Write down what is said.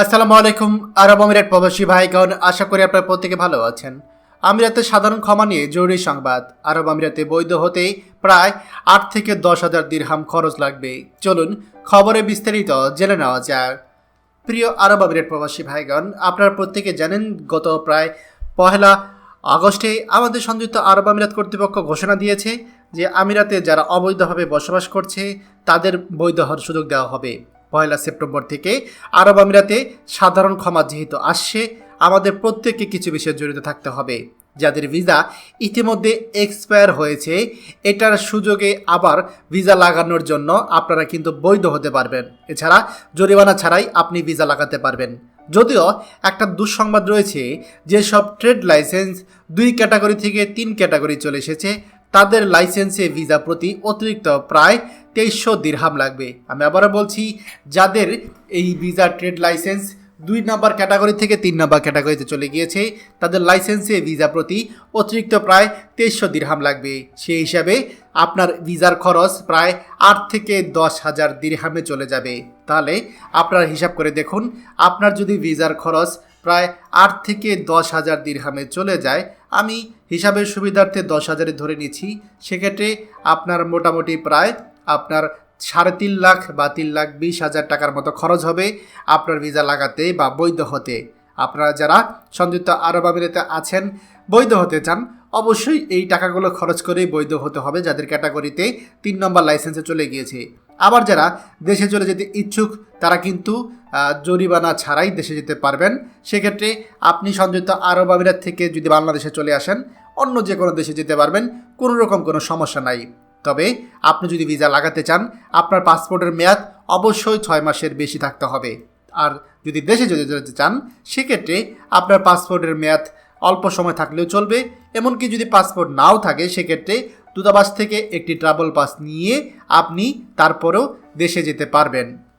আসসালামু আলাইকুম, আরব আমিরাত প্রবাসী ভাইগণ, আশা করি আপনারা প্রত্যেকে ভালো আছেন। আমিরাতে সাধারণ ক্ষমা নিয়ে জরুরি সংবাদ। আরব আমিরাতে বৈধ হতে প্রায় আট থেকে দশ হাজার দিরহাম খরচ লাগবে। চলুন খবরে বিস্তারিত জেনে নেওয়া যাক। প্রিয় আরব আমিরাত প্রবাসী ভাইগণ, আপনারা প্রত্যেকে জানেন, গত প্রায় পহেলা আগস্টে আমাদের সংযুক্ত আরব আমিরাত কর্তৃপক্ষ ঘোষণা দিয়েছে যে আমিরাতে যারা অবৈধভাবে বসবাস করছে, তাদের বৈধ হওয়ার সুযোগ দেওয়া হবে। পয়লা সেপ্টেম্বর থেকে আরব আমিরাতে সাধারণ ক্ষমা যেহেতু আসছে, আমাদের প্রত্যেককে কিছু বিষয়ে জড়িত থাকতে হবে। যাদের ভিসা ইতিমধ্যে এক্সপায়ার হয়েছে, এটার সুযোগে আবার ভিসা লাগানোর জন্য আপনারা কিন্তু বৈধ হতে পারবেন। এছাড়া জরিমানা ছাড়াই আপনি ভিসা লাগাতে পারবেন। যদিও একটা দুঃসংবাদ রয়েছে যেসব ট্রেড লাইসেন্স দুই ক্যাটাগরি থেকে তিন ক্যাটাগরি চলে এসেছে, তাদের লাইসেন্সে ভিসা প্রতি অতিরিক্ত প্রায় তেইশশো দিরহাম লাগবে। আমি আবারও বলছি, যাদের এই ভিসা ট্রেড লাইসেন্স দুই নাম্বার ক্যাটাগরি থেকে তিন নাম্বার ক্যাটাগরিতে চলে গিয়েছে, তাদের লাইসেন্সে ভিসা প্রতি অতিরিক্ত প্রায় তেইশশো দিরহাম লাগবে। সেই হিসাবে আপনার ভিসার খরচ প্রায় আট থেকে দশ হাজার দিরহামে চলে যাবে। তাহলে আপনার হিসাব করে দেখুন, আপনার যদি ভিসার খরচ প্রায় আট থেকে দশ হাজার দিরহামে চলে যায়, আমি হিসাবের সুবিধার্থে দশ হাজারে ধরে নিচ্ছি, সেক্ষেত্রে আপনার মোটামুটি প্রায় আপনার সাড়ে তিন লাখ বা তিন লাখ বিশ হাজার টাকার মতো খরচ হবে আপনার ভিসা লাগাতে বা বৈধ হতে। আপনারা যারা সংযুক্ত আরব আমিরাতে আছেন, বৈধ হতে চান, অবশ্যই এই টাকাগুলো খরচ করেই বৈধ হতে হবে, যাদের ক্যাটাগরিতে তিন নম্বর লাইসেন্সে চলে গিয়েছে। আবার যারা দেশে চলে যেতে ইচ্ছুক, তারা কিন্তু জরিমানা ছাড়াই দেশে যেতে পারবেন। সেক্ষেত্রে আপনি সংযুক্ত আরব আমিরাত থেকে যদি বাংলাদেশে চলে আসেন, অন্য যে কোনো দেশে যেতে পারবেন, কোনো রকম কোনো সমস্যা নাই। তবে আপনি যদি ভিসা লাগাতে চান, আপনার পাসপোর্টের মেয়াদ অবশ্যই ছয় মাসের বেশি থাকতে হবে। আর যদি দেশে যদি যেতে চান, সেক্ষেত্রে আপনার পাসপোর্টের মেয়াদ অল্প সময় থাকলেও চলবে। এমনকি যদি পাসপোর্ট নাও থাকে, সেক্ষেত্রে দূতাবাস থেকে একটি ট্রাভেল পাস নিয়ে আপনি তারপরেও দেশে যেতে পারবেন।